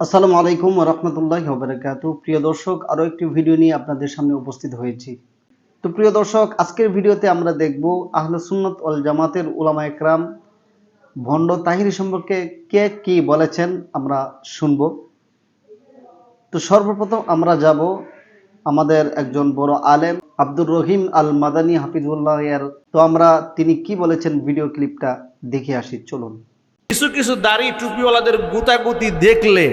আসসালামু আলাইকুম রহমতুল্লাহ বারাকাতু প্রিয় দর্শক, আরও একটি ভিডিও নিয়ে আপনাদের সামনে উপস্থিত হয়েছি। তো প্রিয় দর্শক, আজকের ভিডিওতে আমরা দেখব আহলে সুন্নত ওয়াল জামাতের উলামা একরাম ভণ্ড তাহিরি সম্পর্কে কে কি বলেছেন আমরা শুনব। তো সর্বপ্রথম আমরা যাব আমাদের একজন বড় আলেম আব্দুর রহিম আল মাদানী হাফিজুল্লাহ এর। তো আমরা তিনি কি বলেছেন? ভিডিও ক্লিপটা দেখে আসি, চলুন। কিছু কিছু দাড়ি টুপিওয়ালাদের গুতাগুতি দেখলে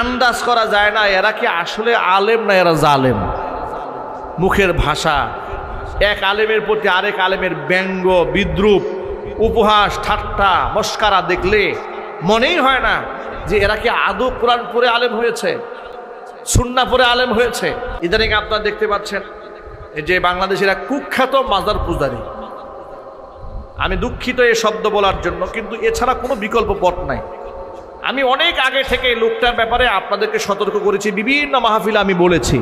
আন্দাজ করা যায় না, এরা কি আসলে আলেম না এরা জালেম? মুখের ভাষা, এক আলেমের প্রতি আরেক আলেমের ব্যঙ্গ, বিদ্রুপ, উপহাস, ঠাট্টা, মস্কারা দেখলে মনেই হয় না যে এরা কি আদৌ কোরআন পরে আলেম হয়েছে, সুন্না পরে আলেম হয়েছে। ইদানিং আপনারা দেখতে পাচ্ছেন যে বাংলাদেশের এক কুখ্যাত মাজার পূজারী। আমি দুঃখিত এই শব্দ বলার জন্য, কিন্তু এছাড়া কোনো বিকল্প পথ নাই। আমি অনেক আগে থেকে লোকটার ব্যাপারে আপনাদেরকে সতর্ক করেছি, বিভিন্ন মাহফিলে আমি বলেছি।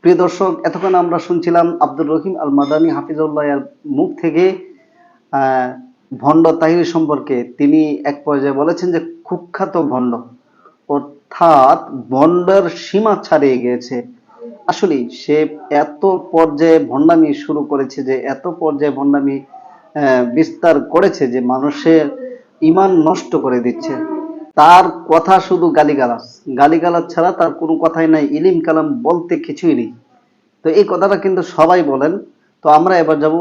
প্রিয় দর্শক, এতক্ষণ আমরা শুনছিলাম আব্দুর রহিম আল মাদানী হাফিজুল্লাহ মুখ থেকে ভণ্ড তাহির সম্পর্কে। তিনি এক পর্যায়ে বলেছেন যে, কুখ্যাত ভণ্ড। অর্থাৎ ভণ্ডের সীমা ছাড়িয়ে গিয়েছে। আসলে সে এত পর্যায়ে ভণ্ডামি শুরু করেছে যে, এত পর্যায়ে ভণ্ডামি বিস্তার করেছে যে মানুষের ইমান নষ্ট করে দিচ্ছে। তার কথা শুধু গালিগালাজ। গালিগালাজ ছাড়া তার কোনো কথাই নাই। ইলিম, কালাম বলতে কিছুই নেই। তো এই কথাটা কিন্তু সবাই বলেন। তো আমরা এবার যাব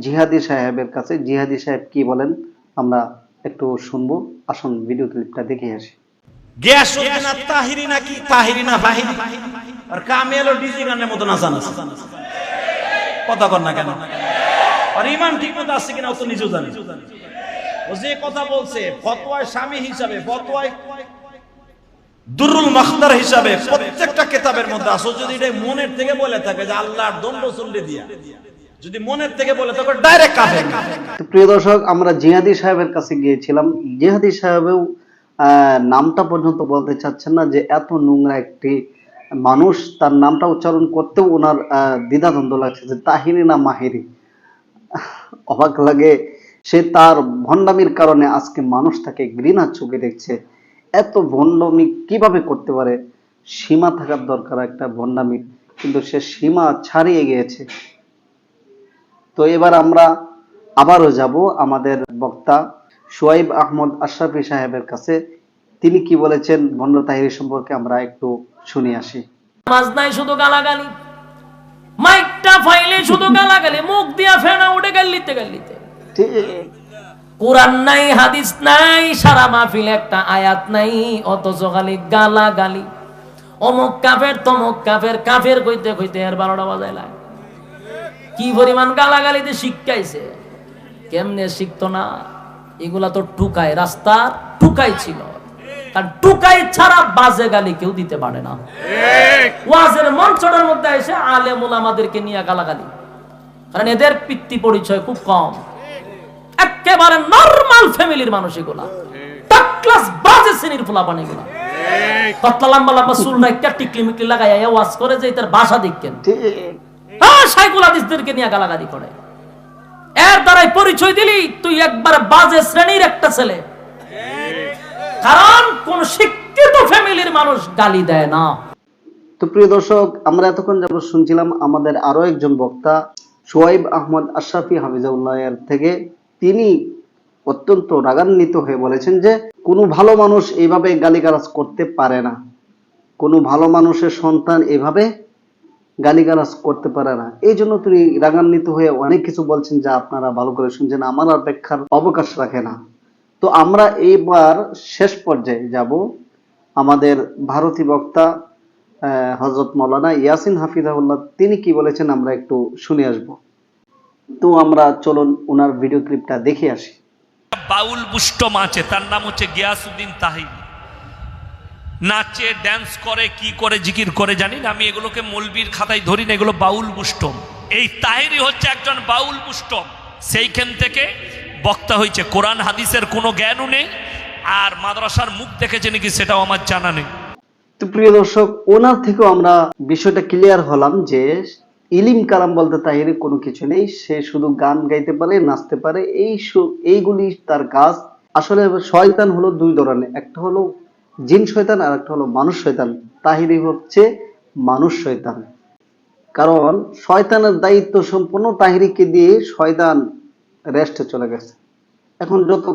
জিহাদি সাহেবের কাছে। জিহাদি সাহেব কি বলেন? আমরা একটু শুনব। আসুন ভিডিও ক্লিপটা দেখে আসি। কথা কর না কেন? আর ইমান ঠিক মতো কিনা তো নিজেও ও যে কথা বলছে, ফতোয়ায় স্বামী হিসাবে, ফতোয়ায় দুরুল হিসাবে প্রত্যেকটা কেতাবের মধ্যে আসো যদি এটা মনের থেকে বলে থাকে যে আল্লাহর দণ্ড চল্লি দিয়া, যদি মনের থেকে বলে থাকে ডাইরেক্ট প্রিয় দর্শক, আমরা জিহাদি সাহেবের কাছে গিয়েছিলাম। জিহাদি সাহেবেও নামটা পর্যন্ত বলতে চাচ্ছেন না যে এত নোংরা একটি মানুষ, তার নামটা উচ্চারণ করতেও ওনার দ্বিধাদ্বন্দ্ব লাগছে যে না মাহিরি। অবাক লাগে সে তার ভণ্ডামির কারণে আজকে মানুষ তাকে ঘৃণার চোখে দেখছে। এত ভণ্ডামি কীভাবে করতে পারে? সীমা থাকার দরকার একটা ভণ্ডামির, কিন্তু সে সীমা ছাড়িয়ে গিয়েছে। তো এবার আমরা আবারও যাব আমাদের বক্তা সোয়াইব আহমদ আশরাফি সাহেবের কাছে। তিনি কি বলেছেন? ভণ্ড তাহিরি সম্পর্কে আমরা একটু শুনে আসি। নামাজ নাই শুধু গালাগালি। মাইকটা ফাইলে শুধু গালাগালি, মুখ দিয়া ফেনা গাল্লিতে গাল্লিতে কোরআন নাই হাদিস নাই সারা মাহফিলে একটা আয়াত নাই অথচ খালি গালাগালি। অমুক কাফের তমুক কাফের কাফের কইতে কইতে এর বারোটা বাজায় লাগে। কি পরিমাণ গালাগালিতে শিক্ষাইছে? কেমনে শিখতো না? এগুলা তো টুকাই রাস্তার টুকাই ছিল। কারণ টুকাই ছাড়া বাজে গালি কেউ দিতে পারে না। ওয়াজের মঞ্চটার মধ্যে এসে আলেমুল আমাদেরকে নিয়ে গালাগালি। কারণ এদের পিতৃ পরিচয় খুব কম। একেবারে নরমাল ফ্যামিলির মানুষ এগুলা। ক্লাস বাজে শ্রেণির ফুলা পানি পাতলা লম্বা লম্বা চুল রাখতে টিকলি মিকলি লাগাই ওয়াজ করে যে তার বাসা দেখকেন হ্যাঁ সাইকুল হাদিসদেরকে নিয়ে গালাগালি করে। এর দ্বারাই পরিচয় দিলি তুই একবারে বাজে শ্রেণির একটা ছেলে। কারণ কোন শিক্ষিত ফ্যামিলির মানুষ গালি দেয় না। তো প্রিয় দর্শক আমরা এতক্ষণ যাব শুনছিলাম আমাদের আরও একজন বক্তা সোয়াইব আহমদ আশরাফি হাফিজাউল্লাহ থেকে তিনি অত্যন্ত রাগান্বিত হয়ে বলেছেন যে, কোনো ভালো মানুষ এইভাবে গালিগালাজ করতে পারে না। কোনো ভালো মানুষের সন্তান এভাবে গালিগালাজ করতে পারে না। এই জন্য তিনি রাগান্বিত হয়ে অনেক কিছু বলছেন যা আপনারা ভালো করে শুনছেন, আমার আর ব্যাখ্যার অবকাশ রাখে না। তো আমরা এইবার শেষ পর্যায়ে যাব। আমাদের ভারতী বক্তা হজরত মৌলানা ইয়াসিন হাফিজাহুল্লাহ, তিনি কি বলেছেন আমরা একটু শুনে আসব। তো আমরা চলুন ওনার ভিডিও ক্লিপটা দেখে আসি। বাউল বুষ্টম আছে তার নাম হচ্ছে গিয়াসুদ্দিন তাহির। নাচে ড্যান্স করে, কি করে, জিকির করে জানি না আমি এগুলোকে মলবির খাতায় ধরি না, এগুলো বাউল বুষ্টম এই তাহিরি হচ্ছে একজন বাউল বুষ্টম সেইখান থেকে বক্তা হয়েছে, কোরআন, হাদিসের কোনো জ্ঞানও নেই, আর মাদ্রাসার মুখ দেখেছে নাকি সেটাও আমার জানা নেই। তো প্রিয় দর্শক, ওনার থেকেও আমরা বিষয়টা ক্লিয়ার হলাম যে ইলিম কালাম বলতে তাহিরে কোনো কিছু নেই। সে শুধু গান গাইতে পারে, নাচতে পারে। এই এইগুলি তার কাজ। আসলে শয়তান হলো দুই ধরনের। একটা হলো জিন শয়তান, আর একটা হলো মানুষ শয়তান। তাহিরি হচ্ছে মানুষ শয়তান। কারণ শয়তানের দায়িত্ব সম্পূর্ণ তাহিরিকে দিয়ে শয়তান রেস্টে চলে গেছে। এখন যত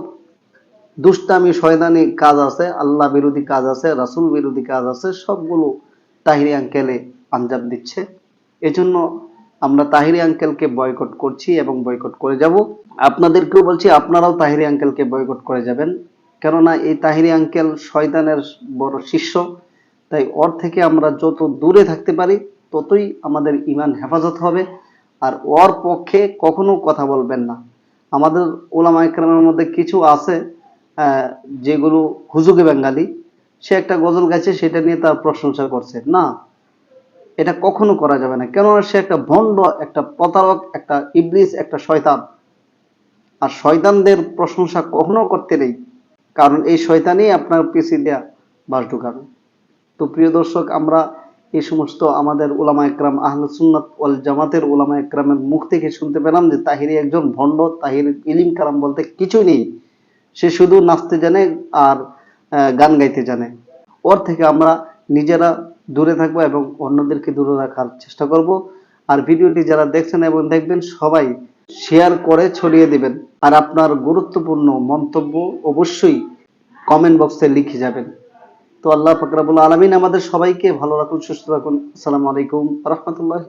দুষ্টামি, শয়তানি কাজ আছে, আল্লাহ বিরোধী কাজ আছে, রাসূল বিরোধী কাজ আছে, সবগুলো তাহিরি আঙ্কেলে আঞ্জাম দিচ্ছে। এজন্য আমরা তাহিরি আঙ্কেলকে বয়কট করছি এবং বয়কট করে যাব। আপনাদেরকেও বলছি, আপনারাও তাহিরি আঙ্কেলকে বয়কট করে যাবেন। কেননা এই তাহিরি আঙ্কেল শয়তানের বড় শিষ্য, তাই ওর থেকে আমরা যত দূরে থাকতে পারি, ততই আমাদের ইমান হেফাজত হবে। আর ওর পক্ষে কখনো কথা বলবেন না। আমাদের ওলামা একরামের মধ্যে কিছু আছে যেগুলো হুজুগে বাঙালি, সে একটা গজল গাইছে, সেটা নিয়ে তার প্রশংসা করছে। না, এটা কখনো করা যাবে না। কেননা সে একটা ভণ্ড, একটা প্রতারক, একটা ইবলিস, একটা শয়তান। আর শয়তানদের প্রশংসা কখনো করতে নেই, কারণ এই শয়তানই আপনার পিছিয়ে দেয়া বাস ঢুকাবে। তো প্রিয় দর্শক, আমরা এই সমস্ত আমাদের ওলামা একরাম, আহলে ওয়াল জামাতের ওলামা একরামের মুখ থেকে শুনতে পেলাম যে তাহিরি একজন ভণ্ড, তাহির ইলিম কালাম বলতে কিছুই নেই। সে শুধু নাচতে জানে আর গান গাইতে জানে। ওর থেকে আমরা নিজেরা দূরে থাকব এবং অন্যদেরকে দূরে রাখার চেষ্টা করব। আর ভিডিওটি যারা দেখছেন এবং দেখবেন, সবাই শেয়ার করে ছড়িয়ে দেবেন। আর আপনার গুরুত্বপূর্ণ মন্তব্য অবশ্যই কমেন্ট বক্সে লিখে যাবেন। তো আল্লাহ ফাকরাবুল আলমিন আমাদের সবাইকে ভালো রাখুন, সুস্থ রাখুন। আসসালামু আলাইকুম রহমতুল্লাহ